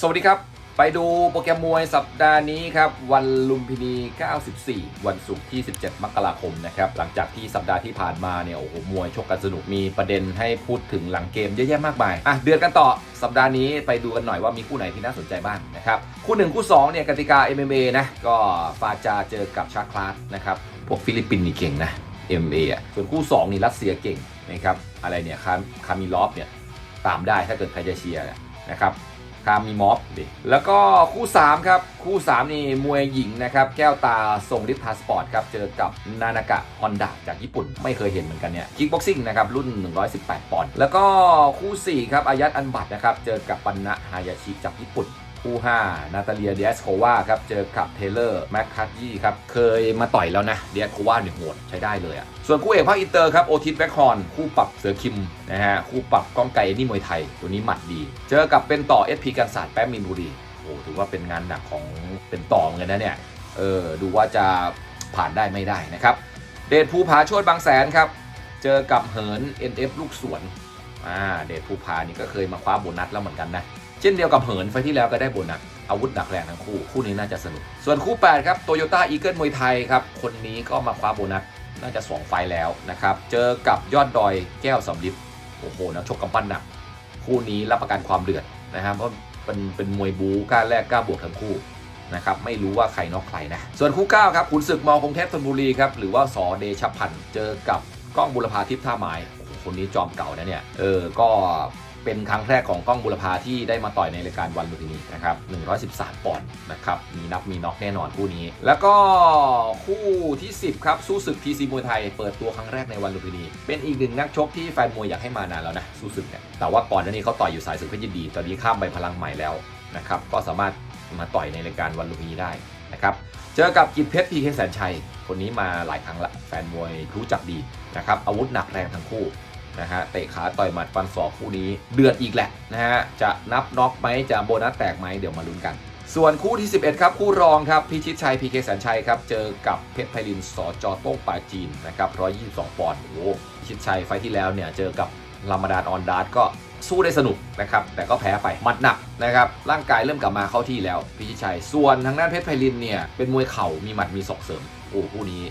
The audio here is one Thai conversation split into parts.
สวัสดีครับ ไปดูโปรแกรมมวยสัปดาห์นี้ครับ วันลุมพินี 94 วันศุกร์ที่ 17 มกราคมนะครับ หลังจากที่สัปดาห์ที่ผ่านมาเนี่ย โอ้โห มวยชกกันสนุก มีประเด็นให้พูดถึงหลังเกมเยอะแยะมากมาย อะ เดือนกันต่อ สัปดาห์นี้ไปดูกันหน่อยว่ามีคู่ไหนที่น่าสนใจบ้างนะครับ คู่หนึ่งคู่สองเนี่ยกติกา MMA นะ ก็ฟาจาเจอกับชาคลาสนะครับ พวกฟิลิปปินส์นี่เก่งนะ MMA อะ ส่วนคู่สองนี่รัสเซียเก่งนะครับ อะไรเนี่ยคาคามิลอฟเนี่ย ตามได้ถ้าเกิดใครจะเชียร์นะครับ คามีม็อบดิแล้วก็คู่3ครับคู่3นี่มวยหญิงนะครับแก้วตาทรงฤทธาสปอร์ตครับเจอกับนานากะฮอนดาจากญี่ปุ่นไม่เคยเห็นเหมือนกันเนี่ยคิกบ็อกซิ่งนะครับรุ่น 118 ปอนด์แล้วก็คู่4ครับอายัดอันบัตนะครับเจอกับปันนะฮายาชิจากญี่ปุ่น คู่5นาตาเลียเดียสโควาครับ เจอกับเทเลอร์แมคคัตยี่ครับ เคยมาต่อยแล้วนะเดียสโควาเนี่ยโหดใช้ได้เลยอะส่วนคู่เอกภาคอินเตอร์ครับโอทิสแบ็คฮอนคู่ปรับเสือคิมนะฮะคู่ปรับก้องไก่นี่มวยไทย ตัวนี้หมัดดี เจอกับเป็นต่อเอสพีกันศาสตร์แป๊บมินบุรีโอ้ถือว่าเป็นงานหนักของเป็นต่อเหมือนกันนะเนี่ยเออดูว่าจะผ่านได้ไม่ได้นะครับเดชภูผาโชดบางแสนครับเจอกับเหิน NF ลูกสวนอ่าเดชภูผานี่ก็เคยมาคว้าโบนัสแล้วเหมือนกันนะ ช่นเดียวกับเหินไฟที่แล้วก็ได้โบนัสอาวุธหนักแรงทั้งคู่ คู่นี้น่าจะสนุก ส่วนคู่ 8 ครับโตโยต้าอีเกิลมวยไทยครับ คนนี้ก็มาคว้าโบนัสน่าจะ 2 ไฟแล้วนะครับ เจอกับยอดดอยแก้วสำลิดโอ้โหนักชกกำปั้นหนัก คู่นี้รับประกันความเดือดนะครับเพราะเป็นเป็นมวยบูกล้าแรกกล้าบวกทั้งคู่นะครับไม่รู้ว่าใครนอกใครนะ ส่วนคู่ 9 ครับขุนศึกมอคงเทพธนบุรีครับหรือว่าสอเดชพันธ์เจอกับก้องบุรพาทิพย์ท่าไม้คนนี้จอมเก่านะเนี่ยเออก็ เป็นครั้งแรกของกล้องบุรพาที่ได้มาต่อยในรายการวันลุมพินีนะครับ113ปอนด์นะครับ มีนับมีน็อกแน่นอนคู่นี้ แล้วก็คู่ที่ 10 ครับ สู้ศึกทีซีมวยไทย เปิดตัวครั้งแรกในวันลุมพินี เป็นอีกหนึ่งนักชกที่แฟนมวยอยากให้มานานแล้วนะ สู้ศึกเนี่ย แต่ว่าก่อนหน้านี้เขาต่อยอยู่สายศึกเพชรยินดี ตอนนี้ข้ามไปพลังใหม่แล้วนะครับ ก็สามารถมาต่อยในรายการวันลุมพินีได้นะครับเจอกับกิจเพชรพีเคแสนชัย คนนี้มาหลายครั้งละ แฟนมวยรู้จักดีนะครับ อาวุธหนักแรงทั้งคู่ นะฮะเตะขาต่อยหมัดฟันศอกคู่นี้เดือดอีกแหละนะฮะจะนับน็อกไหมจะโบนัสแตกไหมเดี๋ยวมาลุ้นกัน ส่วนคู่ที่ 11 ครับ คู่รองครับพิชิตชัยพีเคแสนชัยครับเจอกับเพชรไพลินสอจอโต้งปาจีนนะครับ122ปอนด์โอ้พิชิตชัยไฟที่แล้วเนี่ยเจอกับรามาดานออนดาร์ดก็สู้ได้สนุกนะครับ แต่ก็แพ้ไปมัดหนักนะครับ ร่างกายเริ่มกลับมาเข้าที่แล้วพิชิตชัย ส่วนทางด้านเพชรไพลินเนี่ย เป็นมวยเข่ามีหมัดมีศอกเสริม โอ้คู่นี้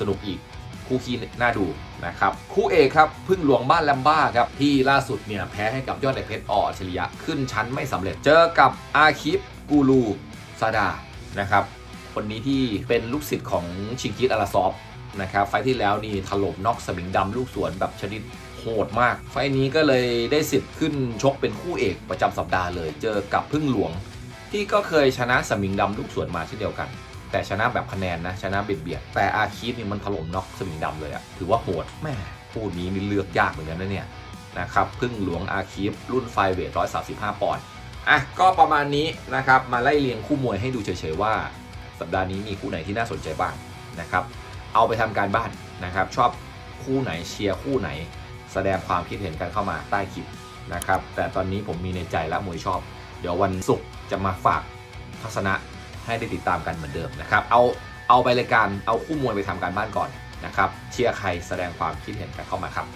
สนุกอีก คู่คีน่าดูนะครับคู่เอกครับพึ่งหลวงบ้านแลมบ้าครับที่ล่าสุดเนี่ยแพ้ให้กับยอดเด็กเพชรอออัจฉริยะขึ้นชั้นไม่สำเร็จเจอกับอาคิปกูรูซาดานะครับคนนี้ที่เป็นลูกศิษย์ของชิงกิสอาราซอฟนะครับไฟที่แล้วนี่ถล่มน็อกสมิงดำลูกสวนแบบชนิดโหดมาก ไฟนี้ก็เลยได้สิทธิ์ขึ้นชกเป็นคู่เอกประจำสัปดาห์เลย เจอกับพึ่งหลวงที่ก็เคยชนะสมิงดำลูกสวนมาเช่นเดียวกัน แต่ชนะแบบคะแนนนะ ชนะเบียดเบียดแต่อาคีฟนี่มันถล่มน็อกสมิงดำเลยอะถือว่าโหดแม่คู่นี้นี่เลือกยากเหมือนกันนะเนี่ยนะครับพึ่งหลวงอาคีฟรุ่นไฟเวท135ปอนด์อะก็ประมาณนี้นะครับมาไล่เรียงคู่มวยให้ดูเฉยๆว่า สัปดาห์นี้มีคู่ไหนที่น่าสนใจบ้างนะครับเอาไปทำการบ้านนะครับชอบคู่ไหนเชียร์คู่ไหน แสดงความคิดเห็นกันเข้ามาใต้คลิปนะครับแต่ตอนนี้ผมมีในใจแล้วมวยชอบ เดี๋ยววันศุกร์จะมาฝากทัศนะ ให้ได้ติดตามกันเหมือนเดิมนะครับ เอาเอาไปเลยการเอาคู่มวยไปทำการบ้านก่อนนะครับ เชียร์ใครแสดงความคิดเห็นกันเข้ามาครับ